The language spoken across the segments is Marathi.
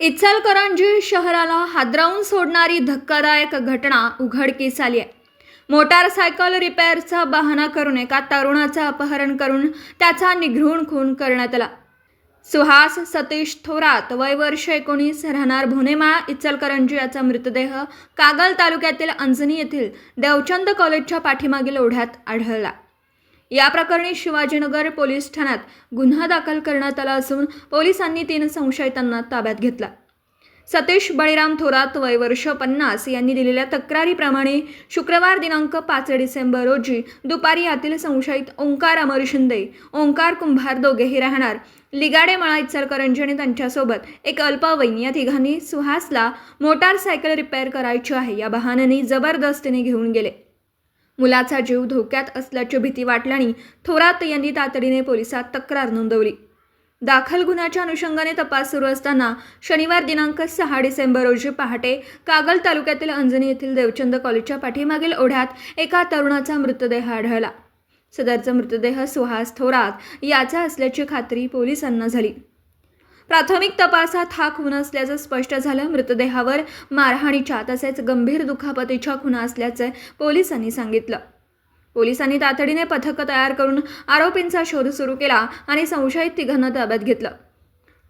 इचलकरंजी शहराला हादरावून सोडणारी धक्कादायक घटना उघडकीस आली आहे. मोटारसायकल रिपेअरचा बहाणा करून एका तरुणाचं अपहरण करून त्याचा निघृण खून करण्यात आला. सुहास सतीश थोरात वय वर्ष एकोणीस राहणार भुनेमाळा इचलकरंजी याचा मृतदेह कागल तालुक्यातील अंजनी येथील देवचंद कॉलेजच्या पाठीमागील ओढ्यात आढळला. या प्रकरणी शिवाजीनगर पोलीस ठाण्यात गुन्हा दाखल करण्यात आला असून पोलिसांनी तीन संशयितांना ताब्यात घेतला. सतीश बळीराम थोरात वय वर्ष पन्नास यांनी दिलेल्या तक्रारीप्रमाणे शुक्रवार दिनांक पाच डिसेंबर रोजी दुपारी यातील संशयित ओंकार अमर शिंदे ओंकार कुंभार दोघेही राहणार. लिगाडे मळा इचलकरंजी आणि त्यांच्यासोबत एक अल्पवयीन या तिघांनी सुहासला मोटारसायकल रिपेअर करायची आहे या बहाण्याने जबरदस्तीने घेऊन गेले. मुलाचा जीव धोक्यात असल्याची भीती वाटल्याने थोरात यांनी तातडीने पोलिसात तक्रार नोंदवली. दाखल गुन्ह्याच्या अनुषंगाने तपास सुरू असताना शनिवार दिनांक सहा डिसेंबर रोजी पहाटे कागल तालुक्यातील अंजनी येथील देवचंद कॉलेजच्या पाठीमागील ओढ्यात एका तरुणाचा मृतदेह आढळला. सदरचा मृतदेह सुहास थोरात याचा असल्याची खात्री पोलिसांना झाली. प्राथमिक तपासात हा खून असल्याचं स्पष्ट झालं. मृतदेहावर मारहाणीच्या तसेच गंभीर दुखापतीच्या खुना असल्याचे पोलिसांनी सांगितलं. पोलिसांनी तातडीने पथकं तयार करून आरोपींचा शोध सुरू केला आणि संशयित तिघांना ताब्यात घेतलं.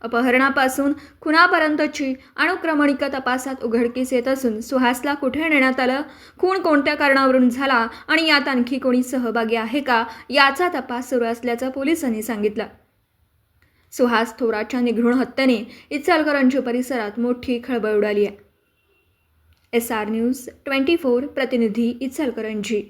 अपहरणापासून खुनापर्यंतची अनुक्रमणिका तपासात उघडकीस येत असून सुहासला कुठे नेण्यात आलं? खून कोणत्या कारणावरून झाला? आणि यात आणखी कोणी सहभागी आहे का? याचा तपास सुरू असल्याचं पोलिसांनी सांगितलं. सुहास थोराच्या निघृण हत्येने इचलकरंजी परिसरात मोठी खळबळ उडाली आहे. S R news twenty four प्रतिनिधी इचलकरंजी.